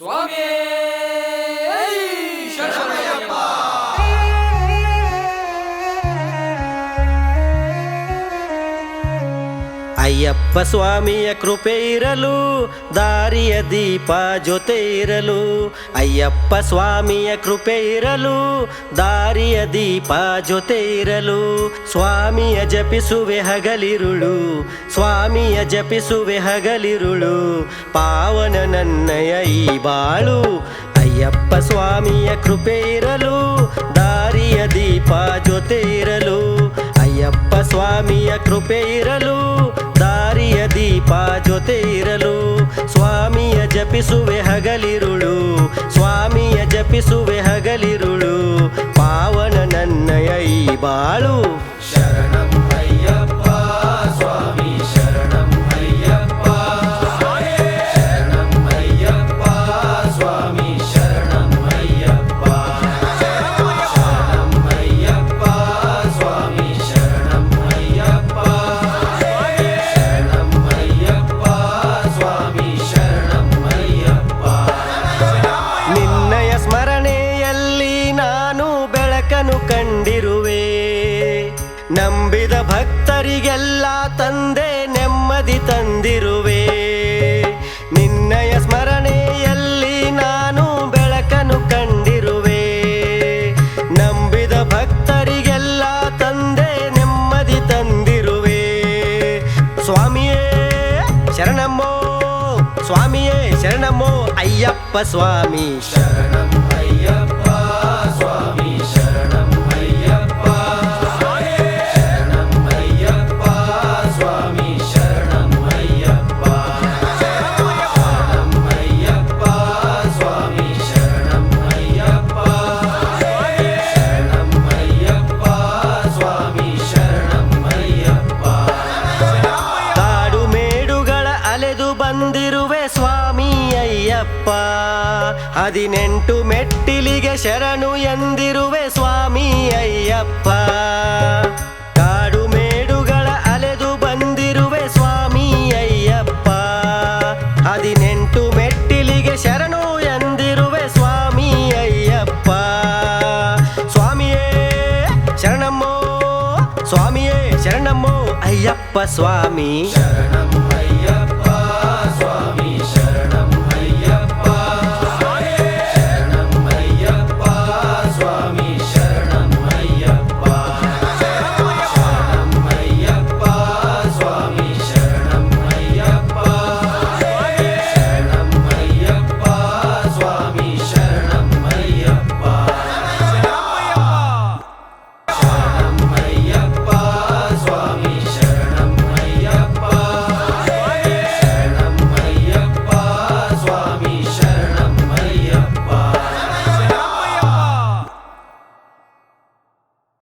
ಸ್ವಾಮಿ ಶರಣಯ್ಯಪ್ಪ ಅಯ್ಯಪ್ಪ ಸ್ವಾಮಿಯ ಕೃಪೆ ಇರಲು, ದಾರಿಯ ದೀಪ ಜೊತೆ ಇರಲು. ಅಯ್ಯಪ್ಪ ಸ್ವಾಮಿಯ ಕೃಪೆ ಇರಲು, ದಾರಿಯ ದೀಪ ಜೊತೆ ಇರಲು. ಸ್ವಾಮಿಯ ಜಪಿಸುವೆ ಹಗಲಿರುಳು, ಸ್ವಾಮಿಯ ಜಪಿಸುವೆ ಹಗಲಿರುಳು. ಪಾವನ ನನ್ನಯ ಈ ಬಾಳು, ಅಯ್ಯಪ್ಪ ಸ್ವಾಮಿಯ ಕೃಪೆ ಇರಲು, ದಾರಿಯ ದೀಪ ಜೊತೆ ಇರಲು. ಅಯ್ಯಪ್ಪ ಸ್ವಾಮಿಯ ಕೃಪೆ ಇರಲು ದೀಪ ಜೊತೆ ಇರಲು ಸ್ವಾಮಿಯ ಜಪಿಸುವೆ ಹಗಲಿರುಳು ಸ್ವಾಮಿಯ ಜಪಿಸುವೆ ಹಗಲಿರುಳು ಪಾವನ ನನ್ನಯ ಈ ಬಾಳು. ನಂಬಿದ ಭಕ್ತರಿಗೆಲ್ಲ ತಂದೆ ನೆಮ್ಮದಿ ತಂದಿರುವೆ. ನಿನ್ನಯ ಸ್ಮರಣೆಯಲ್ಲಿ ನಾನು ಬೆಳಕನು ಕಂಡಿರುವೆ. ನಂಬಿದ ಭಕ್ತರಿಗೆಲ್ಲ ತಂದೆ ನೆಮ್ಮದಿ ತಂದಿರುವೆ. ಸ್ವಾಮಿಯೇ ಶರಣಮ್ಮೋ ಸ್ವಾಮಿಯೇ ಶರಣಮ್ಮೋ, ಅಯ್ಯಪ್ಪ ಸ್ವಾಮಿ ಶರಣಂ ಸ್ವಾಮಿ ಅಯ್ಯಪ್ಪ. ಹದಿನೆಂಟು ಮೆಟ್ಟಿಲಿಗೆ ಶರಣು ಎಂದಿರುವೆ ಸ್ವಾಮಿ ಅಯ್ಯಪ್ಪ. ಕಾಡು ಅಲೆದು ಬಂದಿರುವೆ ಸ್ವಾಮಿ ಅಯ್ಯಪ್ಪ. ಹದಿನೆಂಟು ಮೆಟ್ಟಿಲಿಗೆ ಶರಣು ಎಂದಿರುವೆ ಸ್ವಾಮಿ ಅಯ್ಯಪ್ಪ. ಸ್ವಾಮಿಯೇ ಶರಣಮ್ಮೋ ಸ್ವಾಮಿಯೇ ಶರಣಮ್ಮೋ ಅಯ್ಯಪ್ಪ ಸ್ವಾಮಿ. ಶರಣಂ